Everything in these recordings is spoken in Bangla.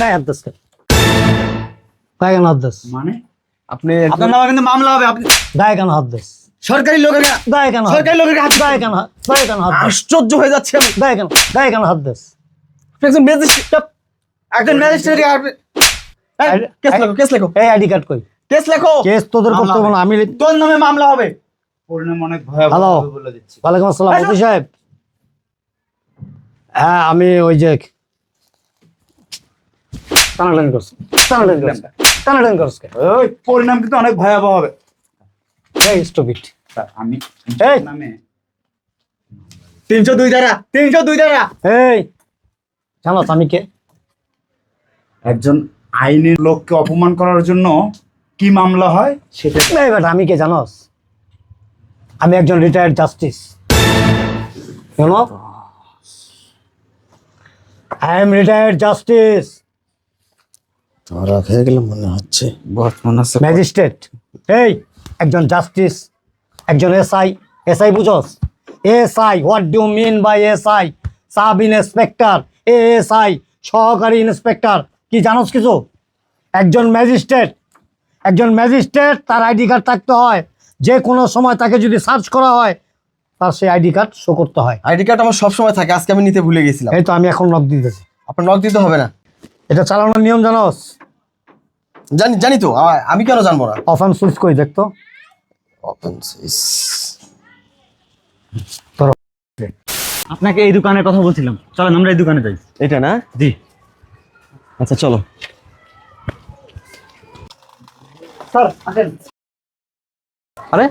গায়ে হাত দাস গায়ে কেন হাত দাস মানে? আপনি আপনার নামে কিন্তু মামলা হবে আপনি গায়ে কেন হাত দাস সরকারি লোকের গায়ে কেন সরকারি লোকের হাত গায়ে কেন গায়ে কেন হাত আশ্চর্য হয়ে যাচ্ছে আমি। গায়ে কেন গায়ে কেন হাত দাস আপনি একজন ম্যাজিস্ট্রেট একজন ম্যাজিস্ট্রেট কেস লেখো কেস লেখো। এই আইডি কার্ড কই? কেস লেখো। কেস তোদের করতে হবে না আমি তোর নামে মামলা হবে। পরিণাম অনেক ভয়াবহ বলে দিচ্ছি। ওয়ালাইকুম আসসালাম সাহেব। হ্যাঁ আমি ওই যে টানাটানি করছি টানাটানি করছি টানাটানি করছি ওই পরিণাম কিন্তু অনেক ভয়াবহ হবে। এই স্টপিট আমি এই। নামে তিনশো দুই ধারা তিনশো দুই ধারা। এই জানো আমি কে একজন আইনের লোককে অপমান করার জন্য কি মামলা হয়? সেটা আমি কে জানোস আমি একজন retired justice I am retired justice ধরা খেয়ে গেলে মনে হচ্ছে। বহুত মনে হচ্ছে ম্যাজিস্ট্রেট এই একজন জাস্টিস একজন এসআই। এসআই বুঝোস? SI what do mean by SI? Sub inspector ASI সহকারী ইন্সপেক্টর। কি জানোস কিছু? একজন ম্যাজিস্ট্রেট একজন ম্যাজিস্ট্রেট তার আইডি কার্ড থাকতে হয়। যে কোনো সময় তাকে যদি সার্চ করা হয় তার সেই আইডি কার্ড শো করতে হয়। আইডি কার্ড আমার সব সময় থাকে আজকে আমি নিতে ভুলে গেছিলাম। এই তো আমি এখন নক দিতেছি। আপনার নক দিতে হবে না? এটা চালানোর নিয়ম জানোস? জানি জানি তো আমি কেন জানব না? অফ অ্যান্ড সুইচ কই দেখতো আপনাকে এই দোকানের কথা বলছিলাম। চলেন আমরা এই দোকানে যাই। এটা না? জি। আচ্ছা চলো। স্যার আসেন। আরে?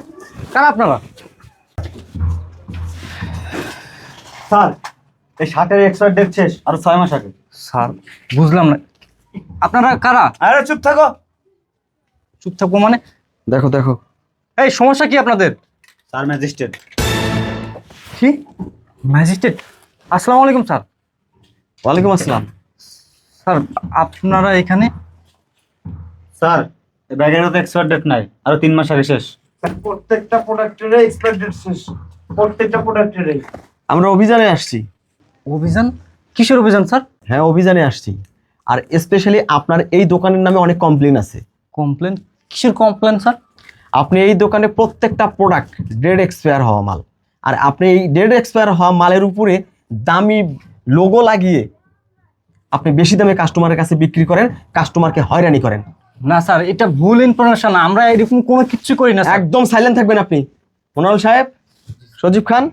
কারা আপনারা? স্যার এই শার্টের এক্সপায়ার ডেট শেষ আর ছয় মাস আগে। স্যার বুঝলাম না। আপনারা কারা? আরে চুপ থাকো। চুপ থাকব মানে? দেখো দেখো। এই সমস্যা কি আপনাদের? Sir magistrate. কি? ম্যাজিস্ট্রেট? আসসালামু আলাইকুম স্যার। ওয়ালাইকুম আসসালাম। স্যার আপনারা এখানে? স্যার এই ব্যাগেরও তো এক্সপায়ার ডেট নাই আরও তিন মাস আগে শেষ। প্রত্যেকটা প্রোডাক্টের এক্সপায়ার ডেট শেষ। প্রত্যেকটা প্রোডাক্টের আমরা অভিযানে আসছি। অভিযান? কিসের অভিযান স্যার? হ্যাঁ অভিযানে আসছি। আর স্পেশালি আপনার এই দোকানের নামে অনেক কমপ্লেন আছে। কমপ্লেন কিসের কমপ্লেন স্যার আপনি এই দোকানে প্রত্যেকটা প্রোডাক্ট ডেড এক্সপায়ার হওয়া মাল। আর আপনি এই ডেড এক্সপায়ার হওয়া মালের উপরে দামি লোগো লাগিয়ে আপনি বেশি দামে কাস্টমারের কাছে বিক্রি করেন কাস্টমারকে হয়রানি করেন। না স্যার এটা ভুল ইনফরমেশন আমরা এরকম কোনো কিচ্ছু করি না একদম সাইলেন্ট থাকবেন আপনি। মোনাল সাহেব সজীব খান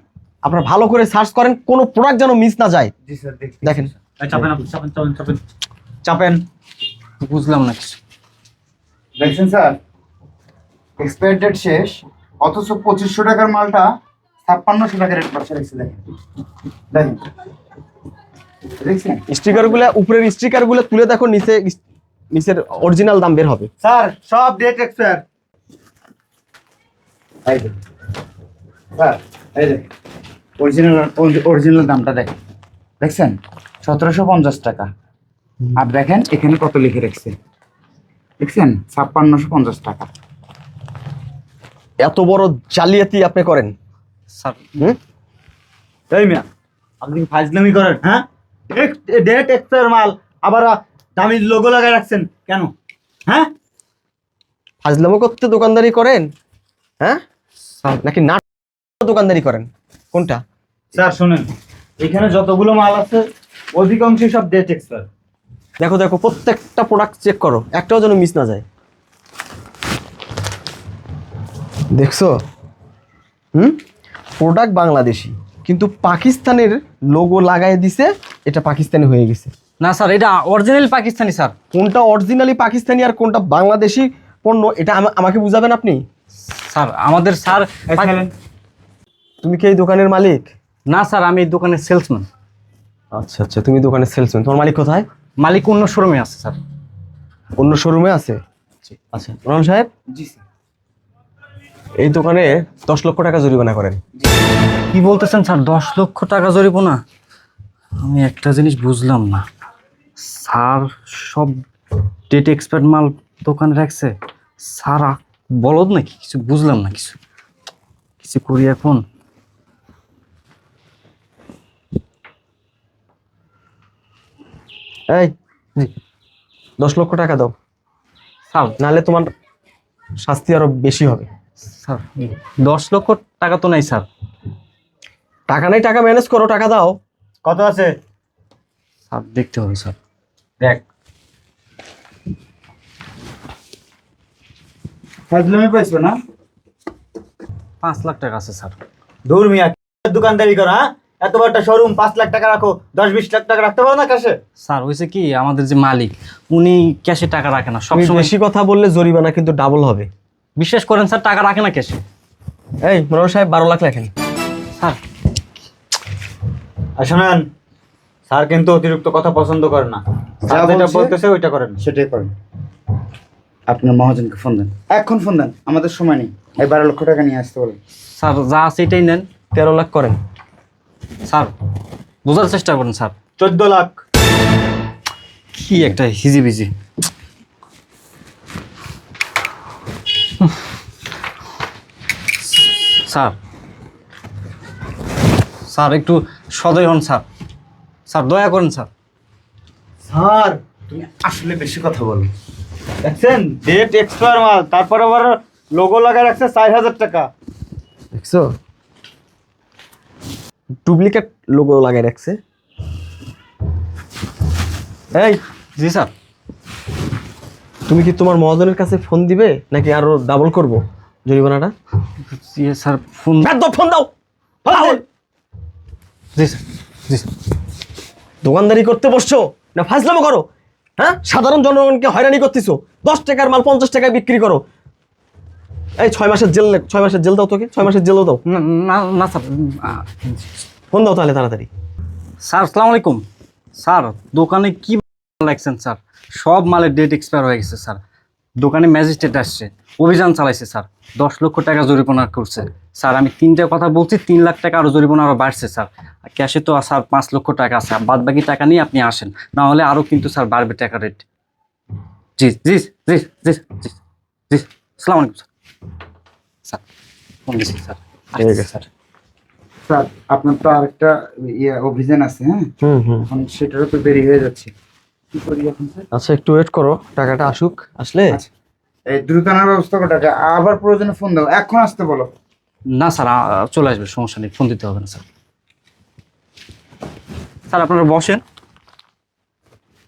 আপনারা ভালো করে সার্চ করেন কোনো প্রোডাক্ট যেন মিস না যায়। জি স্যার দেখেন। চাপেন চাপেন চাপেন চাপেন। চাপেন। বুঝলাম না কিছু। দেখছেন স্যার? এক্সপায়ার ডেট শেষ অথচ পঁচিশশো টাকার মালটা ছাপ্পান্নশো টাকার রেট পাশে রেখেছে দেখেন। দেখেন দেখছেন? স্টিকারগুলো উপরের স্টিকারগুলো তুলে দেখো নিচে নিচের অরিজিনাল দাম বের হবে। স্যার সব ডেট এক্সপায়ার এই দেখুন। স্যার এই দেখুন। অরিজিনাল অরিজিনাল দামটা দেখেন। দেখছেন? সতেরোশো পঞ্চাশ টাকা। আর দেখেন এখানে কত লিখে রেখেছে। দেখছেন? ছাপ্পান্নশো পঞ্চাশ টাকা। এত বড় জালিয়াতি আপনি করেন। স্যার হুম? এই মিয়া আপনি কি ফাজলামি করেন হ্যাঁ? ডেট এক্সপায়ার মাল আবার দামি লোগো লাগায় রাখছেন কেন? হ্যাঁ? ফাজলামো করতে দোকানদারি করেন হ্যাঁ? নাকি না দোকানদারি করেন? কোনটা? স্যার শুনেন এখানে যতগুলো মাল আছে অধিকাংশই সব ডেট এক্সপায়ার দেখো দেখো প্রত্যেকটা প্রোডাক্ট চেক করো একটাও যেন মিস না যায়। দেখছ? হুম? প্রোডাক্ট বাংলাদেশি কিন্তু পাকিস্তানের লোগো লাগাই দিছে এটা পাকিস্তানি হয়ে গেছে। না স্যার এটা অরিজিনাল পাকিস্তানি স্যার। কোনটা অরিজিনালি পাকিস্তানি আর কোনটা বাংলাদেশি পণ্য এটা আমা- আমাকে বুঝাবেন আপনি? স্যার আমাদের স্যার তুমি কি এই দোকানের মালিক? না স্যার আমি এই দোকানের সেলসম্যান আচ্ছা আচ্ছা তুমি দোকানে সেলসম্যান তোমার মালিক কোথায়? মালিক অন্য শোরুমে আছে স্যার। অন্য শোরুমে আছে? আচ্ছা রহমান সাহেব? জি স্যার। এই দোকানে দশ লক্ষ টাকা জরিমানা করেন। কি বলতেছেন স্যার? দশ লক্ষ টাকা জরিমানা? আমি একটা জিনিস বুঝলাম না। স্যার সব ডেট এক্সপার্ট মাল দোকানে রাখছে। স্যার বলদ নাকি? কিছু বুঝলাম না কিছু। কিছু করি এখন? এই দশ লক্ষ টাকা দাও। স্যার। নাহলে তোমার শাস্তি আরও বেশি হবে। স্যার দশ লক্ষ টাকা তো নাই স্যার। টাকা নাই টাকা ম্যানেজ করো টাকা দাও। কত আছে? স্যার দেখতে হবে স্যার। দেখ। ফাজলামি পাইছো না? পাঁচ লাখ টাকা আছে স্যার। দূর মিয়া দোকানদারি করো হ্যাঁ? এত বড় একটা শোরুম পাঁচ লাখ টাকা রাখো দশ বিশ লাখ টাকা রাখতে পারো না কাছে স্যার হয়েছে কি আমাদের যে মালিক উনি ক্যাশে টাকা রাখে না সবসময় বেশি কথা বললে জরিমানা কিন্তু ডাবল হবে। বিশ্বাস করেন স্যার টাকা রাখে না ক্যাশে এই মনোহর সাহেব বারো লাখ লেখেন। স্যার। আর শোনেন স্যার কিন্তু অতিরিক্ত কথা পছন্দ করে না। স্যার যা যেটা বলতেছে ওইটা করেন সেটাই করেন। আপনার মহাজনকে ফোন দেন। এখন ফোন দেন আমাদের সময় নেই। এই বারো লক্ষ টাকা নিয়ে আসতে বলেন। স্যার যা আছে এটাই নেন। তেরো লাখ করেন। স্যার বোঝার চেষ্টা করেন স্যার। চোদ্দ লাখ। কি একটা হিজিবিজি। স্যার স্যার একটু সদয় হন স্যার। স্যার দয়া করেন স্যার। স্যার তুমি আসলে বেশি কথা বলো। দেখছেন ডেট এক্সপায়ার মাল তারপরে আবার লোগো লাগা রাখছে চার হাজার টাকা। দেখছ? ডুপ্লিকেট লোগো লাগাই রাখছে। এই জি স্যার। তুমি কি তোমার মহাজনের কাছে ফোন দিবে নাকি আরও ডাবল করব জরিমানাটা? জি স্যার ফোন ব্যাট দাও ফোন দাও। ফোন দাও। জি স্যার জি স্যার। দোকানদারি করতে বসছো না ফাজলামো করো? হ্যাঁ? সাধারণ জনগণকে হয়রানি করতেছো। দশ টাকার মাল পঞ্চাশ টাকায় বিক্রি করো। এই ছয় মাসের জেল ছয় মাসের জেল দাও তোকে ছয় মাসের জেলও দাও। না না না স্যার ফোন দাও তাহলে তাড়াতাড়ি। স্যার আসসালামু আলাইকুম। স্যার দোকানে কি লাগছেন স্যার? সব মালের ডেট এক্সপায়ার হয়ে গেছে স্যার। দোকানে ম্যাজিস্ট্রেট আসছে অভিযান চালাইছে স্যার। দশ লক্ষ টাকা জরিমানা করছে। স্যার আমি তিনটা কথা বলছি তিন লাখ টাকা আরও জরিমানা আরও বাড়ছে স্যার। ক্যাশে তো স্যার পাঁচ লক্ষ টাকা আছে বাদ বাকি টাকা নিয়ে আপনি আসেন। না হলে আরও কিন্তু স্যার বাড়বে টাকা রেট জি জি জি জি জি জি। আসসালামু আলাইকুম স্যার। স্যার ফোন দিচ্ছি স্যার। ঠিক আছে। স্যার। স্যার আপনার তো আরেকটা ইয়ে অভিযান আছে হ্যাঁ? হুম হুম। এখন সেটারও তো দেরি হয়ে যাচ্ছে। কি করি এখন স্যার? আচ্ছা একটু ওয়েট করো টাকাটা আসুক আসলে? আচ্ছা। এই দ্রুত আনার ব্যবস্থা করো টাকা। আবার প্রয়োজনে ফোন দাও। এখন আসতে বলো। না স্যার চলে আসবে সমস্যা নেই ফোন দিতে হবে না স্যার। স্যার আপনারা বসেন।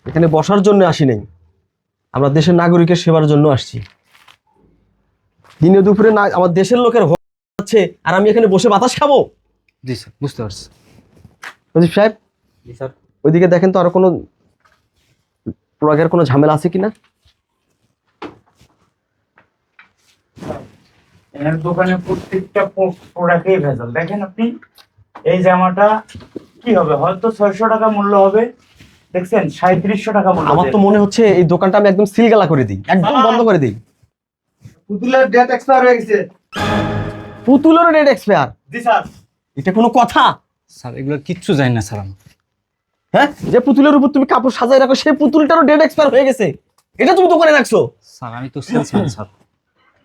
এখানে বসার জন্য আসি নাই। আমরা দেশের নাগরিকের সেবার জন্য আসছি। দিনে দুপুরে না আমার দেশের লোকের হচ্ছে আর আমি এখানে বসে বাতাস খাব? জি স্যার বুঝতে পারছি। প্রদীপ সাহেব? জি স্যার। ওইদিকে দেখেন তো আরও কোনো প্রয়োগের কোনো ঝামেলা আছে কিনা? এনার দোকানে প্রত্যেকটা প্রোডাক্টেই ভেজাল। দেখেন আপনি এই জামাটা কি হবে? হয়তো ছয়শো টাকা মূল্য হবে। দেখছেন? সাঁত্রিশশো টাকা মূল্য আমার তো মনে হচ্ছে এই দোকানটা আমি একদম সিলগালা করে দিই একদম বন্ধ করে দিই। পুতুলের ডেট এক্সপায়ার হয়ে গেছে। পুতুলের রেড এক্সপায়ার জি স্যার। এটা কোনো কথা? স্যার এগুলো কিচ্ছু জানি না স্যার আমি। হ্যাঁ? যে পুতুলের উপর তুমি কাপড় সাজাই রাখো সেই পুতুলটারও ডেট এক্সপায়ার হয়ে গেছে। এটা তুমি দোকানে রাখছো? স্যার আমি তো সেলসম্যান স্যার।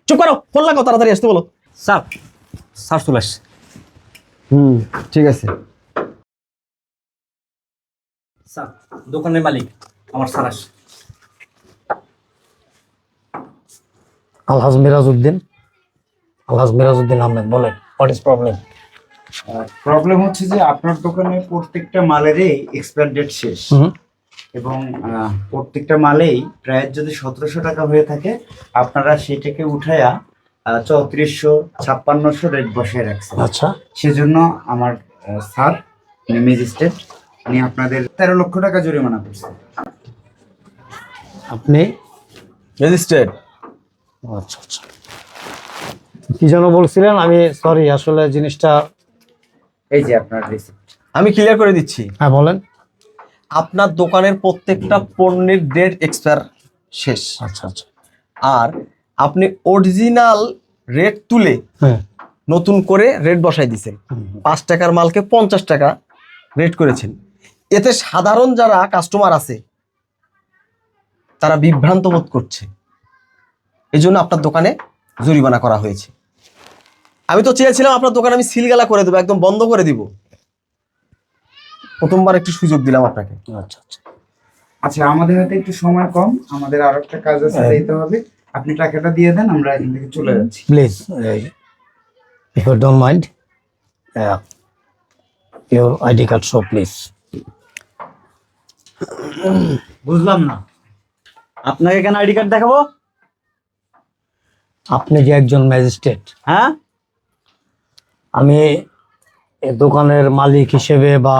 চুপ করো ফোন লাগাও তাড়াতাড়ি আসতে বলো। স্যার স্যার চলে আসছে। হুম ঠিক আছে। স্যার দোকানের মালিক আমার স্যার আসছে। আলহাজ মিরাজউদ্দিন। আলহাজ মিরাজউদ্দিন আহমেদ বলেন হোয়াট ইজ প্রবলেম প্রবলেম হচ্ছে যে আপনার দোকানে প্রত্যেকটা মালেরই এক্সপায়ার ডেট শেষ। হুম এবং প্রত্যেকটা মালেই প্রায় যদি সতেরোশো টাকা হয়ে থাকে আপনারা সেটাকে উঠায়া চৌত্রিশশো ছাপ্পান্নশো রেট বসায় রাখছেন। আচ্ছা। সেজন্য আমার স্যার ম্যাজিস্ট্রেট উনি আপনাদের তেরো লক্ষ টাকা জরিমানা করছেন। আপনি? রেজিস্ট্রেড আচ্ছা আচ্ছা। কি যেন বলছিলেন? আমি সরি আসলে জিনিসটা এই যে আপনার রিসিপ্ট আমি ক্লিয়ার করে দিচ্ছি। হ্যাঁ বলেন। আপনার দোকানের প্রত্যেকটা পণ্যের ডেট এক্সপায়ার শেষ। আচ্ছা আচ্ছা। আর আপনি অরিজিনাল রেট তুলে হ্যাঁ। নতুন করে রেট বসাই দিছেন। পাঁচ টাকার মালকে পঞ্চাশ টাকা রেট করেছেন। এতে সাধারণ যারা কাস্টমার আছে তারা বিভ্রান্ত বোধ করছে। এই জন্য আপনার দোকানে জরিমানা করা হয়েছে। আমি তো চেয়েছিলাম আপনার দোকান আমি সিলগালা করে দেবো একদম বন্ধ করে দিব। প্রথমবার একটু সুযোগ দিলাম আপনাকে। আচ্ছা আচ্ছা। আচ্ছা আমাদের হাতে একটু সময় কম আমাদের আরও একটা কাজ আছে হ্যাঁ। দিতে হবে। আপনি টাকাটা দিয়ে দেন আমরা এখান থেকে চলে যাচ্ছি। Please. If you don't mind your ID card show please বুঝলাম না। আপনাকে কেন আইডি কার্ড দেখাবো? আপনি যে একজন ম্যাজিস্ট্রেট হ্যাঁ? আমি এ দোকানের মালিক হিসেবে বা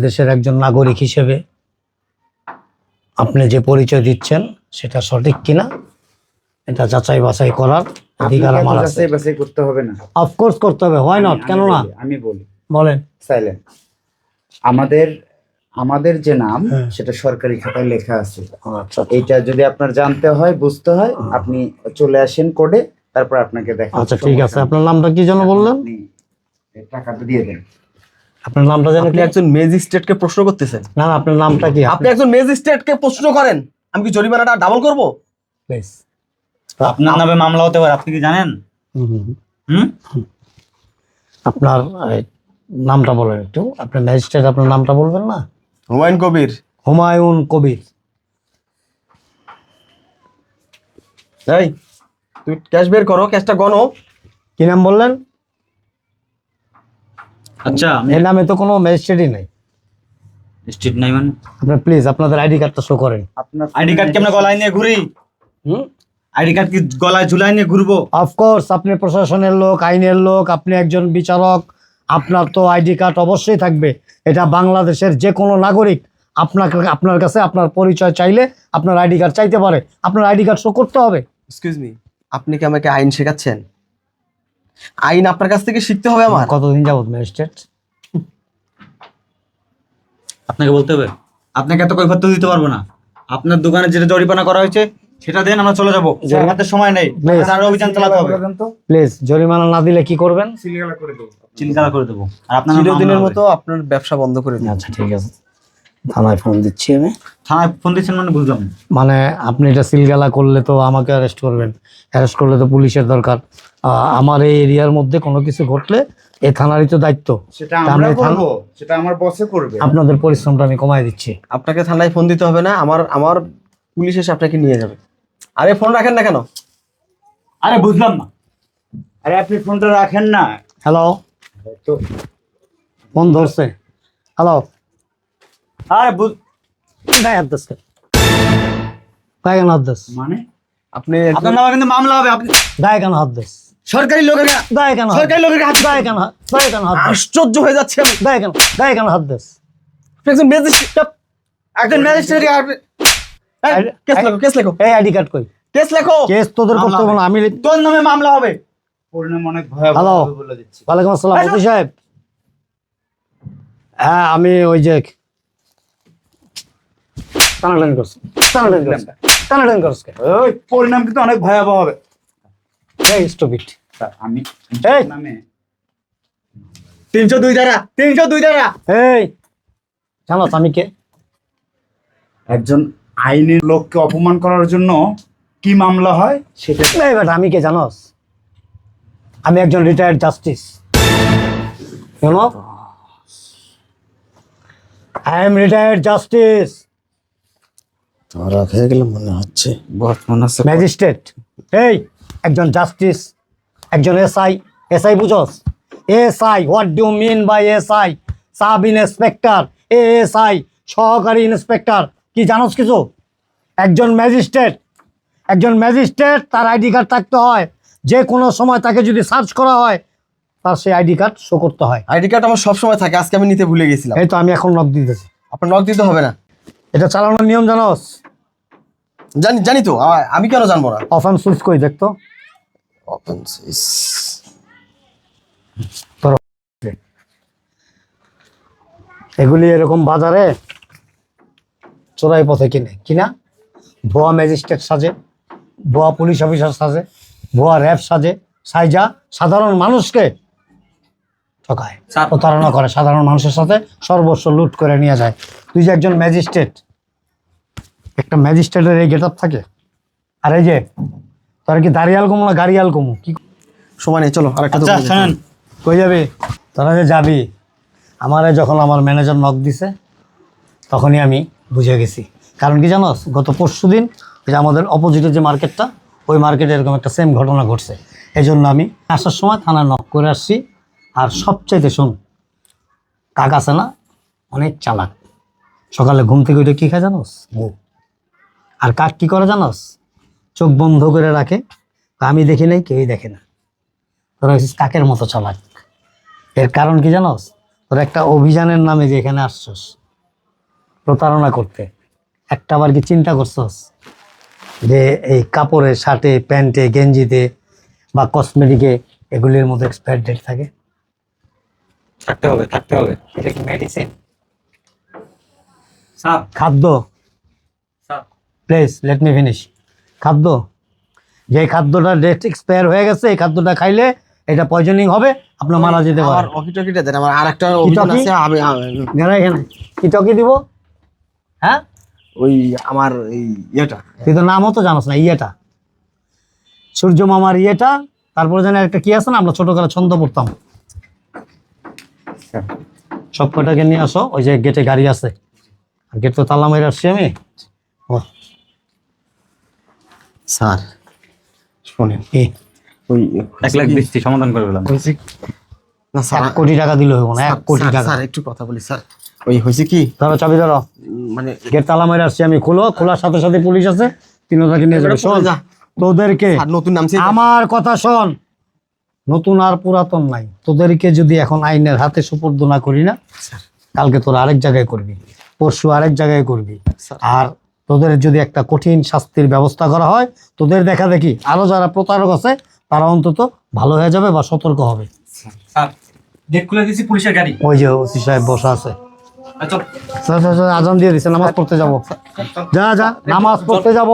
দেশের একজন নাগরিক হিসেবে আপনি যে পরিচয় দিচ্ছেন সেটা সঠিক কিনা এটা যাচাই বাছাই করার অধিকার আমার আছে। যাচাই বাছাই করতে হবে না। অফকোর্স করতে হবে হয় নট কেন না আমি বলি। বলেন। সাইলেন্ট আমাদের আমাদের যে নাম হ্যাঁ। সেটা সরকারি খাতায় লেখা আছে। আচ্ছা এইটা যদি আপনার জানতে হয় বুঝতে হয় আপনি চলে আসেন কোডে তারপর আপনাকে দেখা আচ্ছা ঠিক আছে। আপনার নামটা কি যেন বললেন? টাকাটা দিয়ে দেন। আপনার নামটা যেন আপনি কি একজন ম্যাজিস্ট্রেটকে প্রশ্ন করতেছেন? না না আপনার নামটা কি? আপনি একজন ম্যাজিস্ট্রেটকে প্রশ্ন করেন। আমি কি জরিমানাটা ডাবল করব? প্লিজ আপনার নামে মামলা হতে পারে আপনি কি জানেন? হুম আপনার নামটা বলেন একটু। আপনার ম্যাজিস্ট্রেট আপনার নামটা বলবেন না? হুমায়ুন কবির? হুমায়ুন কবির। এই তুই ক্যাশ বের করো ক্যাশটা গনো কি নাম বললেন? আচ্ছা এই নামে তো কোনো ম্যাজিস্ট্রেটই নাই। স্ট্রিট নাই মানে? আপনার প্লিজ আপনাদের আইডি কার্ডটা শো করেন। আপনার আইডি কার্ড কি আমরা গলায় নিয়ে ঘুরি? হুম? আইডি কার্ড কি গলায় ঝুলাই নিয়ে ঘুরবো? অফকোর্স আপনি প্রশাসনের লোক আইনের লোক আপনি একজন বিচারক। আপনার তো আইডি কার্ড অবশ্যই থাকবে। এটা বাংলাদেশের যে কোনো নাগরিক আপনাকে আপনার কাছে আপনার পরিচয় চাইলে আপনার আইডি কার্ড চাইতে পারে। আপনার আইডি কার্ড শো করতে হবে। এক্সকিউজ মি আপনি কি আমাকে আইন শেখাচ্ছেন? আইন আপনার কাছ থেকে শিখতে হবে আমার। কতদিন যাবত ম্যাজিস্ট্রেট? আপনাকে বলতে হবে আপনাকে এত কৈফত দিতে পারব না। আপনার দোকানে যেটা জরিমানা করা হয়েছে সেটা দেন আমরা চলে যাব। আমাদের সময় নেই. আরও অভিযান চালাতে হবে। প্লিজ জরিমানা না দিলে কি করবেন? সিলগালা করে দেবো। চিন্তা করে দেবো। আর আপনার চিরদিনের মতো আপনার ব্যবসা বন্ধ করে দিন। আচ্ছা ঠিক আছে। থানায় ফোন দিচ্ছি আমি। থানায় ফোন দিচ্ছেন মানে বুঝলাম মানে আপনি এটা সিলগালা করলে তো আমাকে অ্যারেস্ট করবেন। অ্যারেস্ট করলে তো পুলিশের দরকার। আহ, আমার এই এরিয়ার মধ্যে কোনো কিছু ঘটলে এই থানারই তো দায়িত্ব। সেটা আমরা করব। সেটা আমার বসে করবে। আপনাদের পরিশ্রমটা আমি কমাই দিচ্ছি। আপনাকে থানায় ফোন দিতে হবে না। আমার আমার পুলিশ এসে আপনাকে নিয়ে যাবে। আরে ফোন রাখেন না কেন? আরে বুঝলাম না। আরে আপনি ফোনটা রাখেন না। হ্যালো। তো ফোন ধরছে। হ্যালো। আরে বুঝ গায়ে হাত গায়ে কেন হাত দিস মানে? আপনি আপনার নামে কিন্তু মামলা হবে। আপনি গায়ে কেন হাত দিস সরকারি লোকের গায়ে কেন সরকারি লোকের হাত গায়ে কেন গায়ে কেন হাত আশ্চর্য হয়ে যাচ্ছে আমি। গায়ে কেন গায়ে কেন হাত দিস একজন ম্যাজিস্ট্রেট একজন ম্যাজিস্ট্রেট কেস লেখো কেস লেখো। এই আইডি কার্ড কই? কেস লেখো। কেস তোদের করতে হবে না আমি তোর নামে মামলা হবে। পরিণাম অনেক ভয়াবহ হ্যালো। বলে দিচ্ছি। ওয়ালাইকুম আসসালাম মতি সাহেব। হ্যাঁ আমি ওই যে টানাটানি করছি টানাটানি করছি টানাটানি করছি। ওই পরিণাম কিন্তু অনেক ভয়াবহ হবে। এই স্টুপিড আমি নামে। তিনশো দুই ধারা তিনশো দুই ধারা এই জানো আমি কে একজন আইনের লোককে অপমান করার জন্য কি মামলা হয় সেটা এই বেটা আমি কে জানোস? আমি একজন রিটায়ার্ড জাস্টিস কেন আই এম রিটায়ার্ড জাস্টিস ধরা খেয়ে গেলে মনে হচ্ছে। বহুত মনে হচ্ছে ম্যাজিস্ট্রেট এই একজন জাস্টিস একজন SI SI বুঝস? SI what do mean by SI sub inspector ASI সহকারী ইন্সপেক্টর কি জানোস কিছু? একজন ম্যাজিস্ট্রেট একজন ম্যাজিস্ট্রেট তার আইডি কার্ড থাকতে হয়। যে কোনো সময় তাকে যদি সার্চ করা হয় তার সেই আইডি কার্ড শো করতে হয়। আইডি কার্ড আমার সব সময় থাকে আজকে আমি নিতে ভুলে গেছিলাম। এই তো আমি এখন নক দিতেছি। আপনার নক দিতে হবে না। এটা চালানোর নিয়ম জানোস? জানি জানি তো আমি কেন জানব না? অফ অ্যান্ড সুইচ কই দেখতো অফেন সুইচ এগুলি এরকম বাজারে চোরাই পথে কিনে। কিনা ভুয়া ম্যাজিস্ট্রেট সাজে ভুয়া পুলিশ অফিসার সাজে ভুয়া র্যাব সাজে সাইজা সাধারণ মানুষকে ঠকায়। প্রতারণা করে সাধারণ মানুষের সাথে সর্বস্ব লুট করে নিয়ে যায়। তুই যে একজন ম্যাজিস্ট্রেট একটা ম্যাজিস্ট্রেটের এই গেট থাকে? আর এই যে তোর কি দাঁড়িয়াল কমু না গাড়িয়াল কমু? কি সমানে চলো আরেকটা আচ্ছা দোকানে কই যাবি? তোরা যে যাবি আমারে যখন আমার ম্যানেজার নক দিছে তখনই আমি বুঝে গেছি। কারণ কি জানোস? গত পরশু দিন যে আমাদের অপোজিটের যে মার্কেটটা ওই মার্কেটে এরকম একটা সেম ঘটনা ঘটছে। এই জন্য আমি আসার সময় থানা নক করে আসছি। আর সবচাইতে শোন, কাক আছে না? অনেক চালাক। সকালে ঘুম থেকে উঠে কী খায় জানোস? গু আর কাক কী করে জানোস? চোখ বন্ধ করে রাখে। আমি দেখি নাই, কেউই দেখে না। তোরা কাকের মতো চালাক। এর কারণ কি জানোস? তোর একটা অভিযানের নামে যে এখানে আসছস প্রতারণা করতে। একটা আবার কি চিন্তা করছস? যে এই কাপড়ে শার্টে প্যান্টে গেঞ্জিতে বা কসমেটিকে এগুলির মধ্যে এক্সপায়ার ডেট থাকে? থাকতে হবে থাকতে হবে। এটা কি মেডিসিন স্যার। খাদ্য? Sir. Please let me finish খাদ্য? যে খাদ্যটা ডেট এক্সপায়ার হয়ে গেছে এই খাদ্যটা খাইলে এটা পয়জনিং হবে আপনার মারা যেতে আমার পারে। ওকি টকিটা দেন আমার আর একটা কি আছে আমি এখানে। কি টকি দিব? হ্যাঁ? ওই আমার এই ইয়েটা। তুই তো নামও তো জানোস না ইয়েটা। সূর্য মামার ইয়েটা তারপরে জানি একটা কি আছে না আমরা ছোটবেলা ছন্দ পড়তাম। সব কটাকে নিয়ে আসো ওই যে গেটে গাড়ি আছে। আর গেট তো তালা মেরে আসছি আমি। ও স্যার শোনেন। কি? ওই এক লাখ দিচ্ছি সমাধান করে ফেলাম। হয়েছে না স্যার এক কোটি টাকা দিলে হইব না এক কোটি টাকা। স্যার একটু কথা বলি স্যার। ওই হয়েছে কি? ধরো চাবি ধরো। মানে গেট তালা মেরে আসছি আমি খুলো খোলার সাথে সাথে পুলিশ আছে তিনটাকে নিয়ে যাবে শোন। তোদেরকে নতুন নামছে আমার কথা শোন। নতুন আর পুরাতন নাই। তোদেরকে যদি এখন আইনের হাতে সুপর্দ না করি না কালকে তোরা আরেক জায়গায় করবি পরশু আরেক জায়গায় করবি। আর তোদের যদি একটা কঠিন শাস্তির ব্যবস্থা করা হয় তোদের দেখা দেখি আরও যারা প্রতারক আছে তারা অন্তত ভালো হয়ে যাবে বা সতর্ক হবে। স্যার গেট খুলে দিয়েছি পুলিশের গাড়ি। ওই যে ওসি সাহেব বসা আছে। আচ্ছা স্যার, স্যার, স্যার, আজান দিয়ে দিছে নামাজ পড়তে যাব। যা যা নামাজ পড়তে যাব।